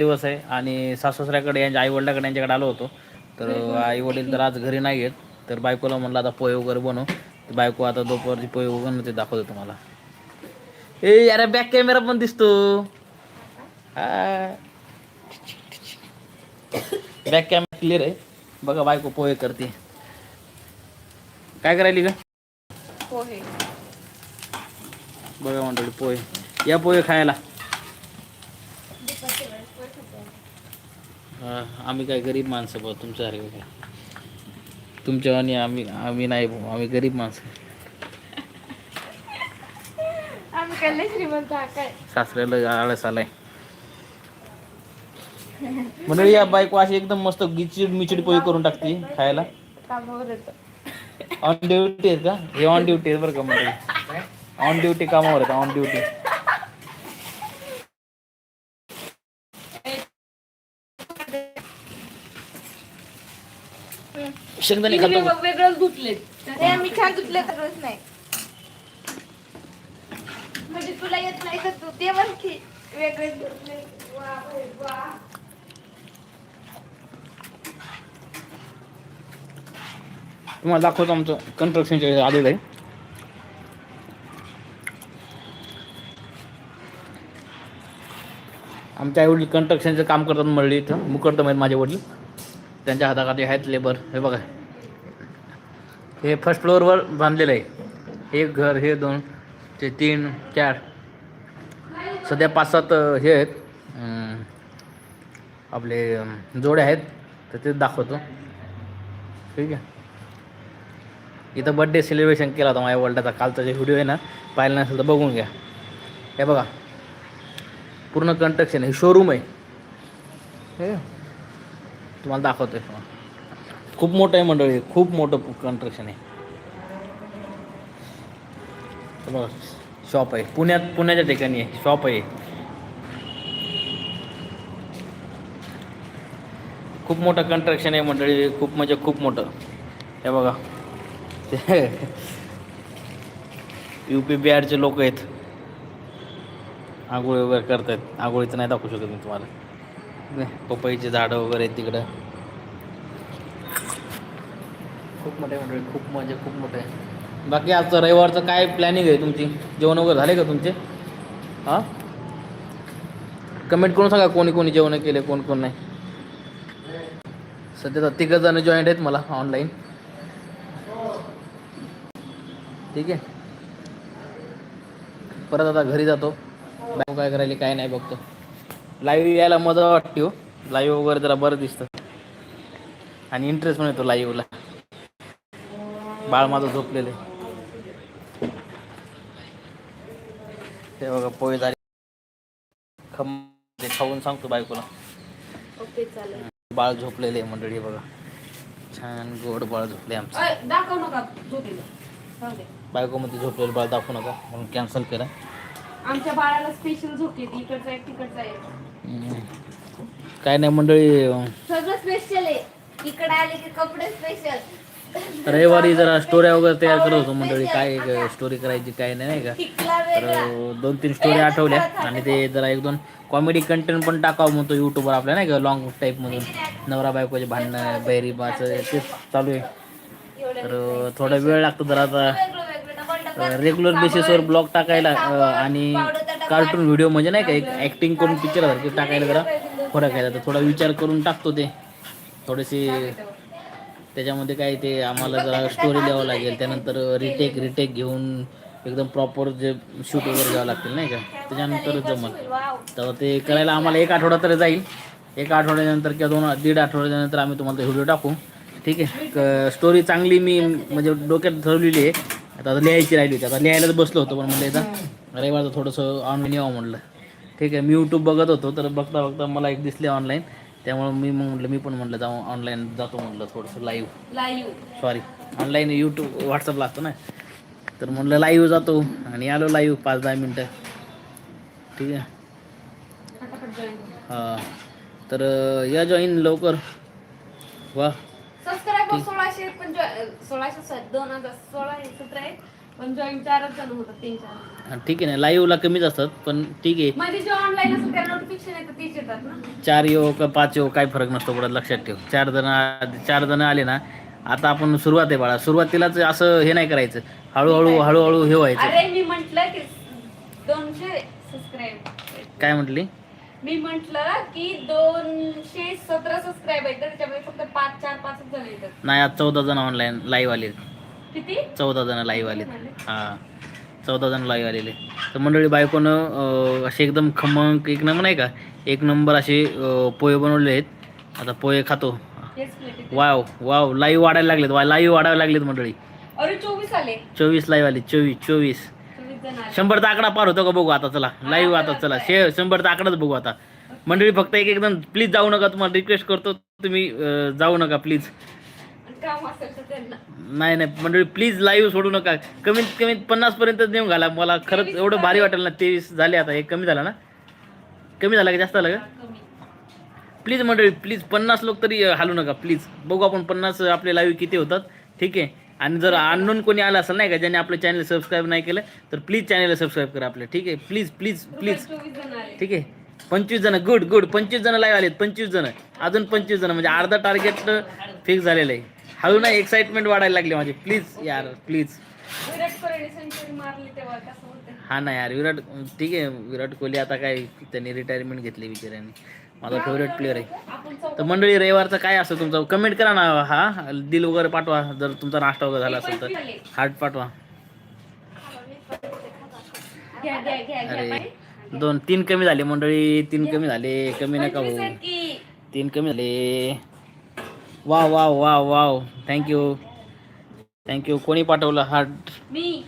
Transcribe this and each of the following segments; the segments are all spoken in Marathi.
दिवस आहे. आणि सासुसऱ्याकडे यांच्या आई वडिलाकडे यांच्याकडे आलो होतो. तर आई वडील तर आज घरी नाही आहेत. तर बायकोला म्हणलं आता पोहे वगैरे बनव. तर बायको आता दुपारची पोहे वगैरे ते दाखवतो तुम्हाला. ए अरे बॅक कॅमेरा पण दिसतो. बॅक कॅमेरा क्लिअर आहे. बघा बायको पोहे करते. काय करायली का पोहे. बघा मंडळी पोहे. या पोहे खायला. आम्ही काय गरीब माणसं भाऊ तुमच्यासारखे काय? तुमच्या आणि आम्ही आम्ही नाही भाऊ आम्ही गरीब माणसं. आम्ही काय लय श्रीमंत हा काय? सासऱ्याला आळस आलाय. मंडळी या बायको अशी एकदम मस्त गिचिड मिचिड पोहे करून टाकते खायला. कामावर येतं. ऑन ड्युटी आहेत का? हे ऑन ड्युटी आहेत बरं का मंडळी ऑन ड्युटी कामावर आहेत ऑन ड्युटी शेंगदाणे खातो बघ, वेगळंच धुतले ते मी छान धुतले तरच नाही. म्हणजे तुला येत नाही तर तू ते म्हण की वेगळेच धुतले वा रे वा. तुम्हाला दाखवतो आमचं कन्स्ट्रक्शनच्या आलेलं आहे आमच्या आई वडील कन्स्ट्रक्शनचं काम करतात मळली इथं. मुकरदम आहेत माझे वडील. त्यांच्या हाताखाली आहेत लेबर हे बघा. हे फर्स्ट फ्लोअरवर बांधलेलं आहे. एक घर हे दोन ते तीन चार. सध्या पाच सात हे आहेत. आपले जोडे आहेत. तर ते दाखवतो. ठीक आहे. इथं बड्डे सेलिब्रेशन केला होता माझ्या वर्ल्डाचा कालचा जे व्हिडिओ आहे ना पाहिला नसेल तर बघून घ्या. हे बघा. पूर्ण कंस्ट्रक्शन हे शोरूम आहे. हे. तुम्हाला दाखवतो आहे खूप मोठं आहे मंडळी खूप मोठं कन्स्ट्रक्शन आहे. शॉप आहे. पुण्यात पुण्याच्या ठिकाणी आहे शॉप आहे. खूप मोठं कन्स्ट्रक्शन आहे मंडळी खूप म्हणजे खूप मोठं. हे बघा. ते यू पी बिहारचे लोक आहेत. आंघोळी वगैरे करतात आंघोळीचं नाही दाखवू शकत मी तुम्हाला. नाही, पपईचे झाडं वगैरे आहेत तिकडं. खूप मोठे मंडळी खूप म्हणजे खूप मोठं आहे. बाकी आजचं रविवारचं काय प्लॅनिंग आहे तुमची? जेवण वगैरे झाले का तुमचे? हां? कमेंट करून सांगा कोणी कोणी जेवण केले कोण कोण नाही. सध्या तर तिघं जण जॉईंट आहेत मला ऑनलाईन ठीक आहे. परत आता घरी जातो. बायको काय करायला काय नाही बघतो. लाईव्ह यायला मजा वाटते हो. लाईव्ह वगैरे जरा बरं दिसतं. आणि इंटरेस्ट पण येतो लाईव्हला बाळ माझं झोपलेलं आहे. ते बघा पोहे झाले. खम ते खाऊन सांगतो बायकोला. ओके चालेल. बाळ झोपलेले आहे मंडळी बघा. छान गोड बाळ झोपले आमचं. दाखव नका झोपेला जाऊ दे. बायकोमध्ये झोपलेलं बाळ दाखवू नका म्हणून कॅन्सल केलं. आमच्या बाळाला स्पेशल झोप येते इकडचा एक तिकडचा एक. काय नाही मंडळी सगळं स्पेशल आहे. इकडे आले की कपडे स्पेशल रविवारी जरा स्टोऱ्या वगैरे तयार करत होतो मंडळी. काय स्टोरी करायची काय नाही नाही का? तर दोन तीन स्टोरी आठवल्या. आणि ते जरा एक दोन कॉमेडी कंटेंट पण टाकावं म्हणतो यूट्यूबवर आपल्या नाही का? लॉंग टाईपमधून नवरा बायकोचे भांडणं बैरीबाचं तेच चालू आहे. तर थोडा वेळ लागतो जरा आता. रेग्युलर बेसिसवर ब्लॉग टाकायला आणि कार्टून व्हिडिओ म्हणजे नाही का एक ॲक्टिंग करून पिक्चर टाकायला जरा फरक आहे. तर थोडा विचार करून टाकतो ते. थोडेसे त्याच्यामध्ये काय ते आम्हाला जरा स्टोरी द्यावं लागेल. त्यानंतर रिटेक रिटेक घेऊन एकदम प्रॉपर जे शूट वगैरे घ्यावं लागतील नाही का? त्याच्यानंतर जमल. तर ते करायला आम्हाला एक आठवडा तरी जाईल. एक आठवड्यानंतर किंवा दोन दीड आठवड्यानंतर आम्ही तुम्हाला व्हिडिओ टाकू. ठीक आहे? स्टोरी चांगली मी म्हणजे डोक्यात ठरवलेली आहे. आता लिहायची राहिली होती. आता लिहायलाच बसलो होतो पण म्हणलं एकदा रविवारचं थोडंसं ऑनलाईन यावं म्हणलं. ठीक आहे? मी यूट्यूब बघत होतो तर बघता बघता मला एक दिसले ऑनलाईन त्यामुळे मी मग म्हटलं मी पण म्हटलं जाऊ ऑनलाईन जातो म्हटलं थोडंसं live live sorry online YouTube व्हॉट्सअपला असतं ना. तर म्हटलं लाईव्ह जातो आणि आलो लाईव्ह पाच दहा मिनटं. ठीक आहे. हां. तर या जॉईन लवकर. वा. सबस्क्राईबर सोळाशे पण दोन हजार सोळा सतरा पण जॉईन चारच जण होतात तीन चार. हा, ठीक आहे ना. लाईव्हला कमीच असतात पण ठीक आहे. मध्ये जे ऑनलाईन असेल त्या नोटिफिकेशन येतं तीच येतात ना? चार येऊ का पाच येऊ काही फरक नसतो कुठं लक्षात ठेव. चार जण चार जण आले ना आता आपण सुरुवात आहे बाळा. सुरुवातीलाच असं हे नाही करायचं. हळूहळू हळूहळू हे व्हायचं. अरे मी म्हंटल की दोनशे सबस्क्राईब काय म्हटली? मी म्हंटल की दोनशे सतरा सबस्क्राईब आहेत तर त्याच्यामध्ये फक्त पाच चार पाच जण येतात. नाही आज चौदा जण ऑनलाईन लाईव्ह आले किती? चौदा जण लाईव्ह आले हां. चौदा जण लाईव्ह आलेले. तर मंडळी बायकोनं असे एकदम खमंग एक नंबर नाही का? एक नंबर असे पोहे बनवले आहेत. आता पोहे खातो. वाव वाव लाईव्ह वाढायला लागलेत. वा लाईव्ह वाढायला लागलेत मंडळी. चोवीस आले. चोवीस लाईव्ह आले. चोवीस चोवीस. शंभरचा आकडा पार होतो का बघू आता चला. लाईव्ह आता चला शे शंभरचा आकडाच बघू आता. मंडळी फक्त एक एकदम प्लीज जाऊ नका तुम्हाला. रिक्वेस्ट करतो तुम्ही जाऊ नका प्लीज काम असेल तर त्यांना. नाही नाही मंडळी प्लीज लाईव्ह सोडू नका. कमीत कमीत पन्नास पर्यंत नेऊन घाला. मला खरंच एवढं भारी. वाटेल ना तेवीस झाले आता हे कमी झालं ना? कमी झालं का? जास्त झालं का? कमी. प्लीज मंडळी प्लीज पन्नास लोक तरी हालू नका प्लीज बघू आपण पन्नास आपले लाईव्ह किती होतात. ठीक आहे? आणि जर अननोन कोणी आलं असेल नाही का ज्याने आपलं चॅनल सबस्क्राईब नाही केलं तर प्लीज चॅनलला सबस्क्राईब करा आपलं. ठीक आहे? प्लीज प्लीज प्लीज चोवीस जण आले. ठीक आहे? पंचवीस जण गुड गुड पंचवीस जण लाईव्ह आलेत पंचवीस जण. अजून पंचवीस जण म्हणजे अर्धा टार्गेट फिक्स झालेलं आहे. हळू नाही एक्साइटमेंट वाढायला लागली माझी. प्लीज यार प्लीज विराट कोहली सेंचुरी मारली तेव्हा कसं होतं हा ना यार विराट ठीक आहे विराट कोहली आता काय त्यांनी रिटायरमेंट घेतली बिचाऱ्यांनी. माझा फेवरेट प्लेअर आहे. तर मंडळी रविवारचं काय असतं तुमचं? कमेंट करा ना हा. दिल वगैरे पाठवा. जर तुमचा नाश्ता वगैरे झाला असेल तर. हार्ट पाठवा. अरे. दोन तीन कमी झाले मंडळी. तीन कमी झाले. कमी नका भाऊ तीन कमी झाले. Wow wow wow wow. Thank you thank you कोणी पाठवलं हार्ट मी.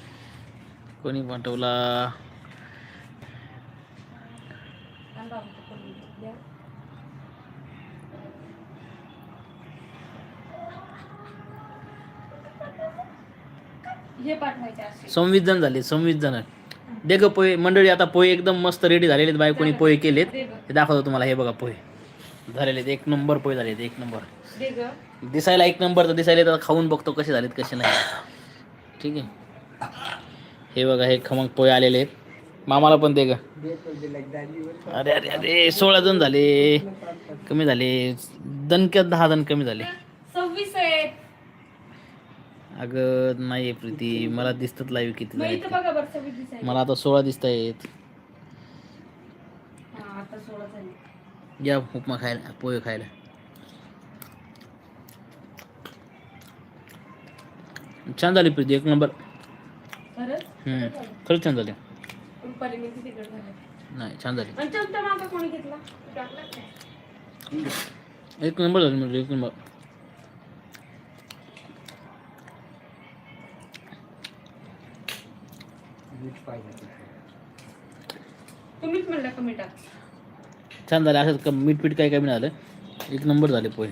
कोणी पाठवला? सव्वीस जण झाले सव्वीस जण. दे ग पोहे मंडळी आता पोहे एकदम मस्त रेडी झालेले आहेत बाय कोणी पोहे केलेत? हे दाखवतो तुम्हाला. हे बघा पोहे. झालेले एक नंबर पोहे झालेत एक नंबर. दिसायला एक नंबर तर दिसायला तर खाऊन बघतो कसे झालेत कसे नाही. ठीक आहे. हे बघा हे खमंग पोहे आलेले आहेत. मामाला पण दे ग. अरे अरे अरे सोळा जण झाले. कमी झाले. दणक्यात दहा जण कमी झाले. सव्वीस अगं नाही प्रीती. मला दिसतात लाईव्ह किती झाले मला आता सोळा दिसत आहेत हा आता सोळा झाले या उपमा खायला पोहे खायला. छान झाली प्रीती एक नंबर. खरंच? हम्म. खरंच छान झाले. नाही छान झाली. एक नंबर झाली म्हणजे एक नंबर. तुम्हीच म्हणला कमी टाक. छान झाले. असंच कम मीठ पीठ काही कमी नाही झालं. एक नंबर झाले पोहे.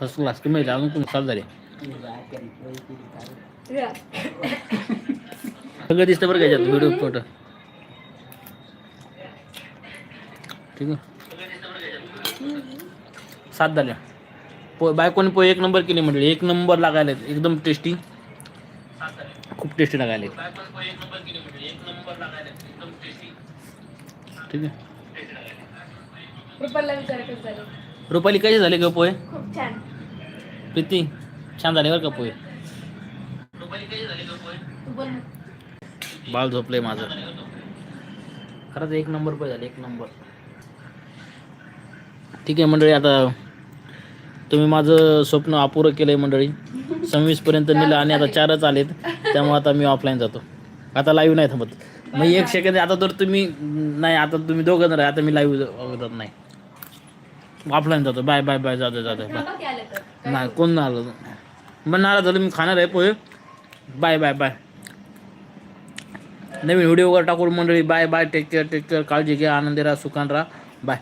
फर्स्ट क्लास तुम्ही झाले अजून पण चालू झाले. सगळं दिसतं बरं घ्यायच्यात व्हिडिओ फोटो ठीक आहे. सात झाल्या. पो बायकोने पोहे एक नंबर केले म्हटले एक नंबर लागायला एकदम टेस्टी खूप टेस्टी लागायला ठीक आहे. रुपालीला झालं. रुपाली कसे झाले का पोहे खूप छान. प्रीती छान झाले बरं का पोहे? बोल झोपलंय माझं. खरंच एक नंबर पोहे झाले एक नंबर. ठीक आहे मंडळी आता तुम्ही माझं स्वप्न अपुरं केलं आहे मंडळी सव्वीसपर्यंत नेलं आणि आता चारच आलेत त्यामुळे आता मी ऑफलाईन जातो. आता लाईव्ह नाही थांबत. मग एक सेकंद आता तर तुम्ही नाही आता तुम्ही दोघं आहे आता मी लाईव्ह जात नाही. ऑफलाईन जातो. बाय बाय बाय जातो जातो. बाय नाही कोण नाही आलं? मग नाराज झालं मी खाणार आहे पोहे. बाय बाय बाय नवीन व्हिडिओ वगैरे टाकून मंडळी. Bye bye take care take care काळजी घ्या आनंदी राहा सुखान राहा. बाय